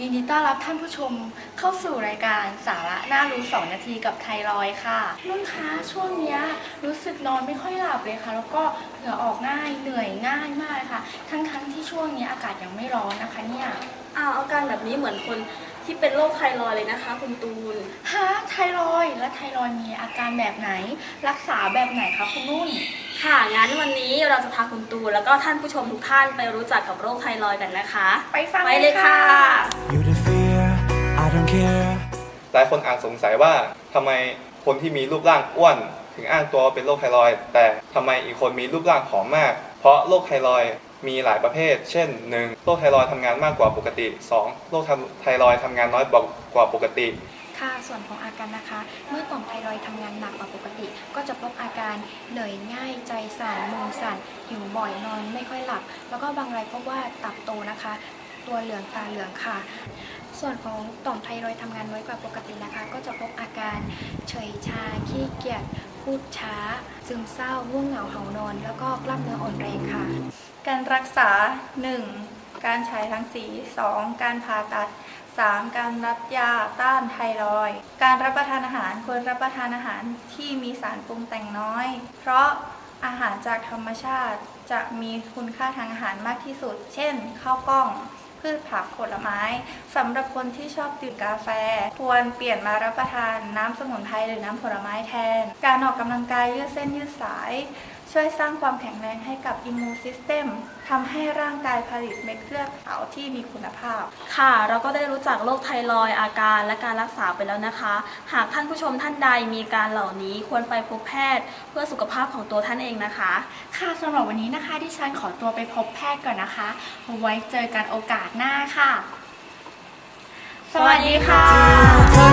ยินดีต้อนรับท่านผู้ชมเข้าสู่รายการสาระน่ารู้ 2 นาทีกับไทรอยด์ค่ะนุ่นคะช่วงเนี้ยรู้สึกนอนไม่ค่อยหลับเลยค่ะ แล้วก็เหงื่อออกง่ายเหนื่อยง่ายมากเลยค่ะ ทั้งๆที่ช่วงเนี้ยอากาศยังไม่ร้อนนะคะเนี่ยอ้าวอาการแบบนี้เหมือนคนที่เป็นโรคไทรอยด์เลยนะคะ คุณตูนฮะไทรอยด์และไทรอยด์มีอาการแบบไหน รักษาแบบไหนคะคุณนุ่น ค่ะ งั้นวันนี้เราจะพาคุณตูนแล้วก็ท่านผู้ชมทุกท่านไปรู้จักกับโรคไทรอยด์กันนะคะ ไปฟังไปเลยค่ะ You the fear, I don't care. หลายคนอาจสงสัยว่าทำไมคนที่มีรูปร่างอ้วน ถึงอ้างตัวว่าเป็นโรคไทรอยด์แต่ทำไมอีกคนมีรูปร่างผอมมาก เพราะโรคไทรอยด์มีหลายประเภท เช่น 1. โรคไทรอยด์ทำงานมากกว่าปกติ 2. โรคไทรอยด์ทำงานน้อยกว่าปกติ ค่ะ ส่วนของอาการนะคะ เมื่อต่อมไทรอยด์ทำงานหนักกว่าปกติ ก็จะพบอาการเหนื่อยง่ายใจสั่นมือสั่นหิวบ่อยนอนไม่ค่อยหลับ แล้วก็บางรายพบว่าตับโตนะคะ ตัวเหลืองตาเหลืองค่ะ ส่วนของต่อมไทรอยด์ทำงานน้อยกว่าปกตินะคะ ก็จะพบอาการเฉยชาขี้เกียจพูดช้า ซึมเศร้าง่วงเหงาเหานอน แล้วก็กล้ามเนื้ออ่อนแรงค่ะ การรักษา 1. การฉายรังสี 2. การผ่าตัด 3. การรับยาต้านไทรอยด์การรับประทานอาหารควรรับประทานอาหารที่มีสารปรุงแต่งน้อย เพราะอาหารจากธรรมชาติจะมีคุณค่าทางอาหารมากที่สุด เช่น ข้าวกล้อง พืชผักผลไม้สำหรับคนที่ชอบดื่มกาแฟ ควรเปลี่ยนมารับประทานน้ำสมุนไพรหรือน้ำผลไม้แทน การออกกำลังกายยืดเส้นยืดสาย ช่วยสร้างความแข็งแรงให้กับอิมมูนซิสเต็มทำให้ร่างกายผลิตเม็ดเลือดขาวที่มีคุณภาพ ค่ะ เราก็ได้รู้จักโรคไทรอยด์อาการและการรักษาไปแล้วนะคะ หากท่านผู้ชมท่านใดมีการเหล่านี้ควรไปพบแพทย์ เพื่อสุขภาพของตัวท่านเองนะคะ ค่ะสำหรับวันนี้นะคะที่ฉันขอตัวไปพบแพทย์ก่อนนะคะเอาไว้เจอกันโอกาสหน้าค่ะ สวัสดีค่ะ